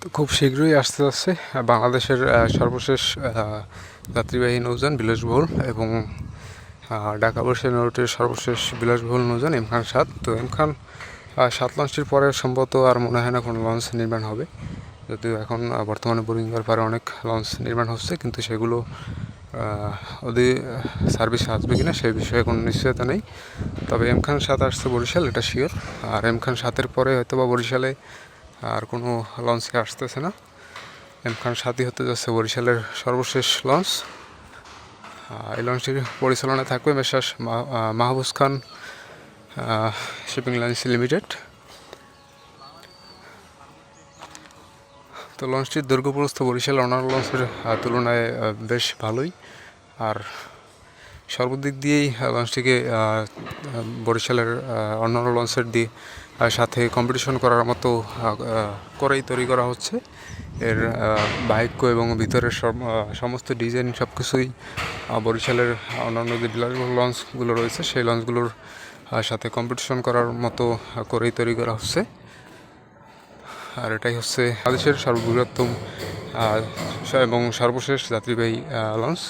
তো খুব শীঘ্রই আসতে যাচ্ছে। বাংলাদেশের সর্বশেষ যাত্রীবাহী নৌযান বিলাসবহুল এবং ঢাকা বর্ষের নৌটির সর্বশেষ বিলাসবহুল নৌযান এম খান সাত। তো এম খান আহ, সাত লঞ্চটির পরে সম্ভবত আর মনে হয় না কোনো লঞ্চ নির্মাণ হবে। যদিও এখন বর্তমানে বোরিংয়ের পারে অনেক লঞ্চ নির্মাণ হচ্ছে কিন্তু সেগুলো ওদের সার্ভিস আসবে কিনা সেই বিষয়ে কোনো নিশ্চয়তা নেই। তবে এম খান সাত আসছে বরিশাল এটা শিওর আর এম খান সাতের পরে হয়তো বা বরিশালে আর কোনো লঞ্চে আসতেছে না। এম খান সাতই হতে যাচ্ছে বরিশালের সর্বশেষ লঞ্চ এই লঞ্চটির পরিচালনায় থাকবে messrs Mahbuj Khan shipping lines limited তো লঞ্চটির দৈর্ঘ্যপ্রস্থ বরিশাল অন্যান্য লঞ্চের তুলনায় বেশ ভালোই। আর সর্বদিক দিয়েই লঞ্চটিকে বরিশালের অন্যান্য লঞ্চের দিয়ে সাথে কম্পিটিশন করার মতো করেই তৈরি করা হচ্ছে। এর বাহিক্য এবং ভিতরের সমস্ত ডিজাইন সব কিছুই বরিশালের অন্যান্য যে বিলাসবহুল লঞ্চগুলো রয়েছে, সেই লঞ্চগুলোর সাথে কম্পিটিশন করার মতো করেই তৈরি করা হচ্ছে। আর এটাই হচ্ছে বাংলাদেশের সর্ববৃহত্তম এবং সর্বশেষ যাত্রীবাহী লঞ্চ।